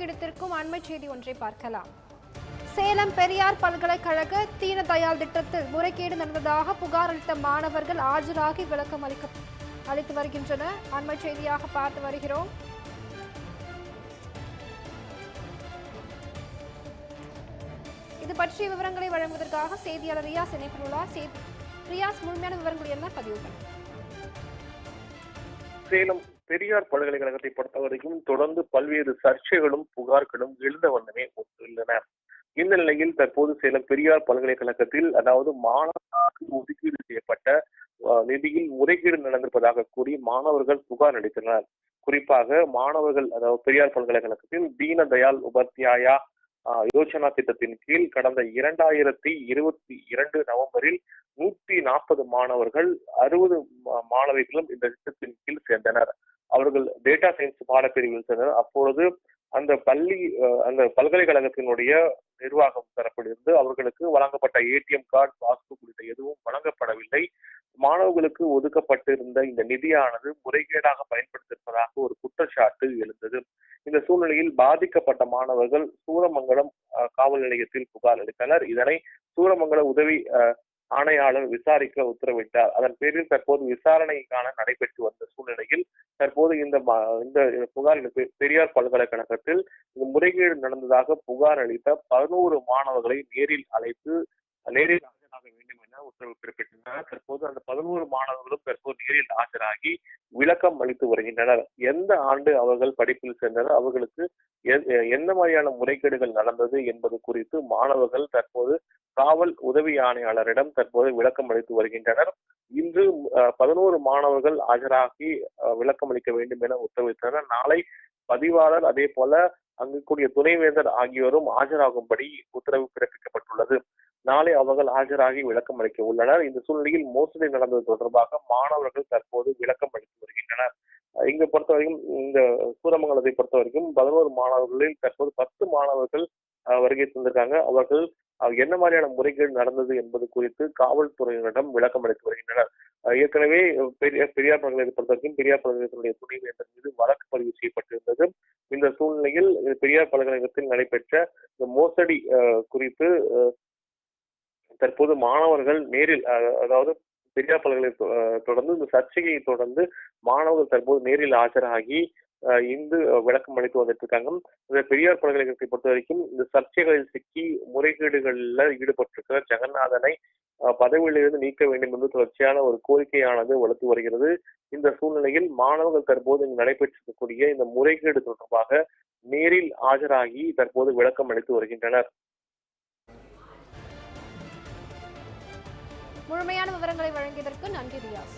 தற்போது அண்மை செய்தி ஒன்றை பார்க்கலாம். சேலம் பெரியார் பல்கலைக்கழக தீனதயாள் திட்டத்தில் முறைகேடு நடந்ததாக புகார் அளித்த மாணவர்கள் ஆஜராகி விளக்கம் அளிக்க அளித்து வருகின்றனர். அண்மை செய்தியாக பார்த்து வருகிறோம். இது பற்றிய விவரங்களை வழங்குவதற்காக செய்தியாளர் ரியாஸ் இணைப்பில் உள்ளார் ரியாஸ் முழுமையான விவரங்கள் என்ன? பதிவு சேலம் பெரியார் பல்கலைக்கழகத்தை பொறுத்தவரைக்கும் தொடர்ந்து பல்வேறு சர்ச்சைகளும் புகார்களும் எழுந்த வண்ணமே உள்ளன. இந்த நிலையில் தற்போது சேலம் பெரியார் பல்கலைக்கழகத்தில் அதாவது மாணவர்களுக்கு ஒதுக்கீடு செய்யப்பட்ட நிதியில் முறைகேடு நடந்திருப்பதாக கூறி மாணவர்கள் புகார் அளித்தனர். குறிப்பாக மாணவர்கள் அதாவது பெரியார் பல்கலைக்கழகத்தில் தீன தயாள் யோஜனா திட்டத்தின் கீழ் கடந்த இரண்டாயிரத்தி இருபத்தி இரண்டு நவம்பரில் நூத்தி நாற்பது மாணவர்கள் அறுபது மாணவிகளும் இந்த திட்டத்தின் கீழ் சேர்ந்தனர். அவர்கள் டேட்டா சயின்ஸ் பாடப்பிரிவில் சென்றனர். அப்பொழுது அந்த பள்ளி அஹ், அந்த பல்கலைக்கழகத்தினுடைய நிர்வாகம் தரப்பிலிருந்து அவர்களுக்கு வழங்கப்பட்ட ஏடிஎம் கார்டு பாஸ்புக் உள்ளிட்ட எதுவும் வழங்கப்படவில்லை. மாணவர்களுக்கு ஒதுக்கப்பட்டிருந்த இந்த நிதியானது முறைகேடாக பயன்படுத்தியிருப்பதாக ஒரு குற்றச்சாட்டு எழுந்தது. இந்த சூழ்நிலையில் பாதிக்கப்பட்ட மாணவர்கள் சூரமங்கலம் காவல் நிலையத்தில் புகார் அளித்தனர். இதனை சூரமங்கல உதவி அஹ், ஆணையாளர் விசாரிக்க உத்தரவிட்டார். அதன் பேரில் தற்போது விசாரணைக்கான நடைபெற்று வந்த சூழ்நிலையில் தற்போது இந்த இந்த புகார் பெரியார் பல்கலைக்கழகத்தில் இந்த முறைகேடு நடந்ததாக புகார் அளித்த பதினோரு மாணவர்களை நேரில் அழைத்து நேரில் ஆஜராக வேண்டும் என உத்தரவு பிறப்பித்தனர். தற்போது அந்த பதினோரு மாணவர்களும் தற்போது நேரில் ஆஜராகி விளக்கம் அளித்து வருகின்றனர். எந்த ஆண்டு அவர்கள் படிப்பில் சென்றனர் அவர்களுக்கு எ- எந்த மாதிரியான முறைகேடுகள் நடந்தது என்பது குறித்து மாணவர்கள் தற்போது காவல் உதவி ஆணையாளரிடம் தற்போது விளக்கம் அளித்து வருகின்றனர். இன்று பதினோரு மாணவர்கள் ஆஜராகி விளக்கம் அளிக்க வேண்டும் என உத்தரவிட்டனர். நாளை பதிவாளர் அதே போல அங்கு கூடிய துணைவேந்தர் ஆகியோரும் ஆஜராகும்படி உத்தரவு பிறப்பிக்கப்பட்டுள்ளது. நாளை அவர்கள் ஆஜராகி விளக்கம் அளிக்க உள்ளனர். இந்த சூழ்நிலையில் மோசடி நடந்தது தொடர்பாக மாணவர்கள் தற்போது விளக்கம் அளித்து வருகின்றனர். இங்கு பொறுத்தவரைக்கும் இந்த சூரமங்கலத்தை பொறுத்தவரைக்கும் பதினோரு மாணவர்களில் தற்போது பத்து மாணவர்கள் அஹ், வருகை தந்திருக்காங்க. அவர்கள் என்ன மாதிரியான முறைகேடு நடந்தது என்பது குறித்து காவல்துறையினரிடம் விளக்கம் அளித்து வருகின்றனர். ஏற்கனவே பெரிய பெரியார் பல்கலைக்கழகத்தை பொறுத்தவரைக்கும் பெரியார் பல்கலைக்கழகத்தினுடைய துணைவேந்தர் மீது வழக்கு பதிவு செய்யப்பட்டிருந்தது. இந்த சூழ்நிலையில் பெரியார் பல்கலைக்கழகத்தில் நடைபெற்ற இந்த மோசடி குறித்து அஹ், தற்போது மாணவர்கள் நேரில் அதாவது பெரியார் பல்கலை தொடர்ந்து இந்த சர்ச்சையை தொடர்ந்து மாணவர்கள் தற்போது நேரில் ஆஜராகி இந்து விளக்கம் அளித்து வந்துட்டு இருக்காங்க இந்த பெரியார் பல்கலைக்கழகத்தை பொறுத்த வரைக்கும் இந்த சர்ச்சைகளில் சிக்கி முறைகேடுகள்ல ஈடுபட்டிருக்கிற ஜெகநாதனை பதவியிலிருந்து நீக்க வேண்டும் என்று தொடர்ச்சியான ஒரு கோரிக்கையானது வலுத்து வருகிறது. இந்த சூழ்நிலையில் மாணவர்கள் தற்போது இங்கு நடைபெற்றிருக்கக்கூடிய இந்த முறைகேடு தொடர்பாக நேரில் ஆஜராகி தற்போது விளக்கம் அளித்து வருகின்றனர். முழுமையான விவரங்களை வழங்கியதற்கு நன்றி ரியாஸ்